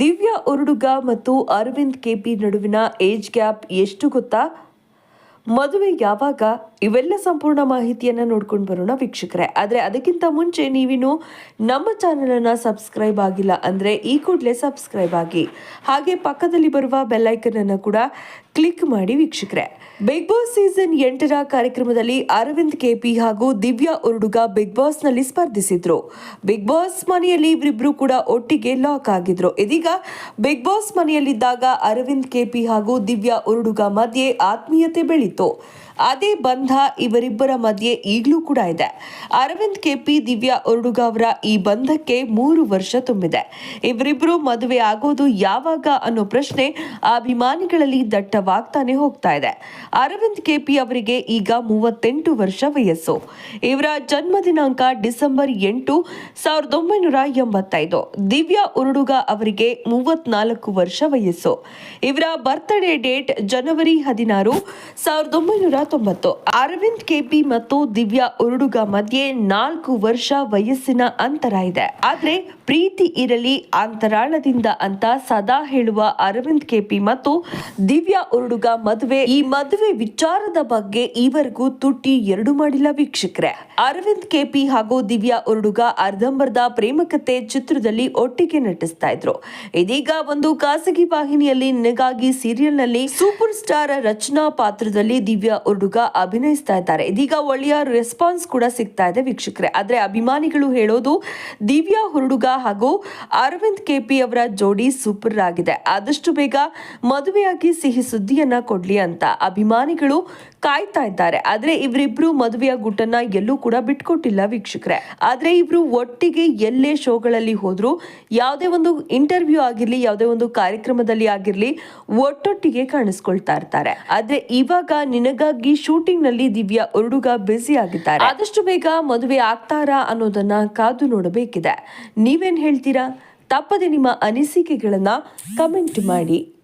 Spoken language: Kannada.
ದಿವ್ಯಾ ಉರುಡುಗ ಮತ್ತು ಅರವಿಂದ್ ಕೆಪಿ ನಡುವಿನ ಏಜ್ ಗ್ಯಾಪ್ ಎಷ್ಟು ಗೊತ್ತಾ? ಮದುವೆ ಯಾವಾಗ? ಇವೆಲ್ಲ ಸಂಪೂರ್ಣ ಮಾಹಿತಿಯನ್ನ ನೋಡ್ಕೊಂಡು ಬರೋಣ ವೀಕ್ಷಕರೇ. ಆದರೆ ಅದಕ್ಕಿಂತ ಮುಂಚೆ ನೀವಿನ್ನು ನಮ್ಮ ಚಾನಲನ್ನು ಸಬ್ಸ್ಕ್ರೈಬ್ ಆಗಿಲ್ಲ ಅಂದರೆ ಈ ಕೂಡಲೇ ಸಬ್ಸ್ಕ್ರೈಬ್ ಆಗಿ. ಹಾಗೆ ಪಕ್ಕದಲ್ಲಿ ಬರುವ ಬೆಲ್ಲೈಕನ್ ಅನ್ನು ಕೂಡ ಕ್ಲಿಕ್ ಮಾಡಿ ವೀಕ್ಷಕರೇ. ಬಿಗ್ ಬಾಸ್ ಸೀಸನ್ ಎಂಟರ ಕಾರ್ಯಕ್ರಮದಲ್ಲಿ ಅರವಿಂದ್ ಕೆಪಿ ಹಾಗೂ ದಿವ್ಯಾ ಉರುಡುಗ ಬಿಗ್ ಬಾಸ್ನಲ್ಲಿ ಸ್ಪರ್ಧಿಸಿದ್ರು. ಬಿಗ್ ಬಾಸ್ ಮನೆಯಲ್ಲಿ ಇವರಿಬ್ರು ಕೂಡ ಒಟ್ಟಿಗೆ ಲಾಕ್ ಆಗಿದ್ರು. ಇದೀಗ ಬಿಗ್ ಬಾಸ್ ಮನೆಯಲ್ಲಿದ್ದಾಗ ಅರವಿಂದ್ ಕೆಪಿ ಹಾಗೂ ದಿವ್ಯಾ ಉರುಡುಗ ಮಧ್ಯೆ ಆತ್ಮೀಯತೆ ಬೆಳೀತು. ಅದೇ ಬಂಧ ಇವರಿಬ್ಬರ ಮಧ್ಯೆ ಈಗಲೂ ಕೂಡ ಇದೆ. ಅರವಿಂದ್ ಕೆಪಿ, ದಿವ್ಯಾ ಒರಡುಗ ಅವರ ಈ ಬಂಧಕ್ಕೆ ಮೂರು ವರ್ಷ ತುಂಬಿದೆ. ಇವರಿಬ್ಬರು ಮದುವೆ ಆಗೋದು ಯಾವಾಗ ಅನ್ನೋ ಪ್ರಶ್ನೆ ಅಭಿಮಾನಿಗಳಲ್ಲಿ ದಟ್ಟವಾಗ್ತಾನೆ ಹೋಗ್ತಾ ಇದೆ. ಅರವಿಂದ್ ಕೆಪಿ ಅವರಿಗೆ ಈಗ ಮೂವತ್ತೆಂಟು ವರ್ಷ ವಯಸ್ಸು. ಇವರ ಜನ್ಮ ದಿನಾಂಕ ಡಿಸೆಂಬರ್ ಎಂಟು, ಸಾವಿರದ ಒಂಬೈನೂರ ಎಂಬತ್ತೈದು. ದಿವ್ಯಾ ಉರುಡುಗ ಅವರಿಗೆ ಮೂವತ್ನಾಲ್ಕು ವರ್ಷ ವಯಸ್ಸು. ಇವರ ಬರ್ತ್ಡೇ ಡೇಟ್ ಜನವರಿ ಹದಿನಾರು, ಸಾವಿರದ ಒಂಬೈನೂರ ತೊಂಬತ್ತು ಅರವಿಂದ್, ಕೆಪಿ ಮತ್ತು ದಿವ್ಯಾ ಉರುಡುಗ ಮಧ್ಯೆ ನಾಲ್ಕು ವರ್ಷ ವಯಸ್ಸಿನ ಅಂತರ ಇದೆ. ಆದ್ರೆ ಪ್ರೀತಿ ಇರಲಿ, ಅಂತರಾಳದಿಂದ ಅಂತ ಸದಾ ಹೇಳುವ ಅರವಿಂದ್, ಕೆಪಿ ಮತ್ತು ದಿವ್ಯಾ ಉರುಡುಗ ಮದುವೆ, ಈ ಮದುವೆ ವಿಚಾರದ ಬಗ್ಗೆ ಈವರೆಗೂ ತುಟ್ಟಿ ಎರಡು ಮಾಡಿಲ್ಲ ವೀಕ್ಷಕರೇ. ಅರವಿಂದ್, ಕೆಪಿ ಹಾಗೂ ದಿವ್ಯಾ ಉರುಡುಗ ಅರ್ಧಂಬರ್ಧ ಪ್ರೇಮಕತೆ ಚಿತ್ರದಲ್ಲಿ ಒಟ್ಟಿಗೆ ನಟಿಸ್ತಾ ಇದ್ರು. ಇದೀಗ ಒಂದು ಖಾಸಗಿ ವಾಹಿನಿಯಲ್ಲಿ ನಿನಗಾಗಿ ಸೀರಿಯಲ್ನಲ್ಲಿ ಸೂಪರ್ ಸ್ಟಾರ್ ರಚನಾ ಪಾತ್ರದಲ್ಲಿ ದಿವ್ಯಾ ಉರುಡುಗ ಅಭಿನಯಿಸ್ತಾ ಇದ್ದಾರೆ. ಇದೀಗ ಒಳ್ಳೆಯ ರೆಸ್ಪಾನ್ಸ್ ಕೂಡ ಸಿಗ್ತಾ ಇದೆ ವೀಕ್ಷಕರೇ. ಆದ್ರೆ ಅಭಿಮಾನಿಗಳು ಹೇಳೋದು ದಿವ್ಯಾ ಹುರುಡುಗ ಹಾಗೂ ಅರವಿಂದ್ ಕೆಪಿ ಅವರ ಜೋಡಿ ಸೂಪರ್ ಆಗಿದೆ. ಆದಷ್ಟು ಬೇಗ ಮದುವೆಯಾಗಿ ಸಿಹಿ ಸುದ್ದಿಯನ್ನ ಕೊಡ್ಲಿ ಅಂತ ಅಭಿಮಾನಿಗಳು ಕಾಯ್ತಾ ಇದ್ದಾರೆ. ಆದ್ರೆ ಇವರಿಬ್ರು ಮದುವೆಯ ಗುಟ್ಟನ್ನ ಎಲ್ಲೂ ಕೂಡ ಬಿಟ್ಕೊಟ್ಟಿಲ್ಲ ವೀಕ್ಷಕರೇ. ಆದ್ರೆ ಇಬ್ರು ಒಟ್ಟಿಗೆ ಎಲ್ಲೇ ಶೋಗಳಲ್ಲಿ ಹೋದ್ರು, ಯಾವುದೇ ಒಂದು ಇಂಟರ್ವ್ಯೂ ಆಗಿರ್ಲಿ, ಯಾವುದೇ ಒಂದು ಕಾರ್ಯಕ್ರಮದಲ್ಲಿ ಆಗಿರ್ಲಿ, ಒಟ್ಟೊಟ್ಟಿಗೆ ಕಾಣಿಸ್ಕೊಳ್ತಾ ಇರ್ತಾರೆ. ಆದ್ರೆ ಇವಾಗ ನಿನಗಾಗಿ ಶೂಟಿಂಗ್ನಲ್ಲಿ ದಿವ್ಯಾ ಉರುಡುಗ ಬ್ಯುಸಿ ಆಗಿದ್ದಾರೆ ಆದಷ್ಟು ಬೇಗ ಮದುವೆ ಆಗ್ತಾರಾ ಅನ್ನೋದನ್ನ ಕಾದು ನೋಡಬೇಕಿದೆ. ನೀವೇನ್ ಹೇಳ್ತೀರಾ? ತಪ್ಪದೆ ನಿಮ್ಮ ಅನಿಸಿಕೆಗಳನ್ನ ಕಮೆಂಟ್ ಮಾಡಿ.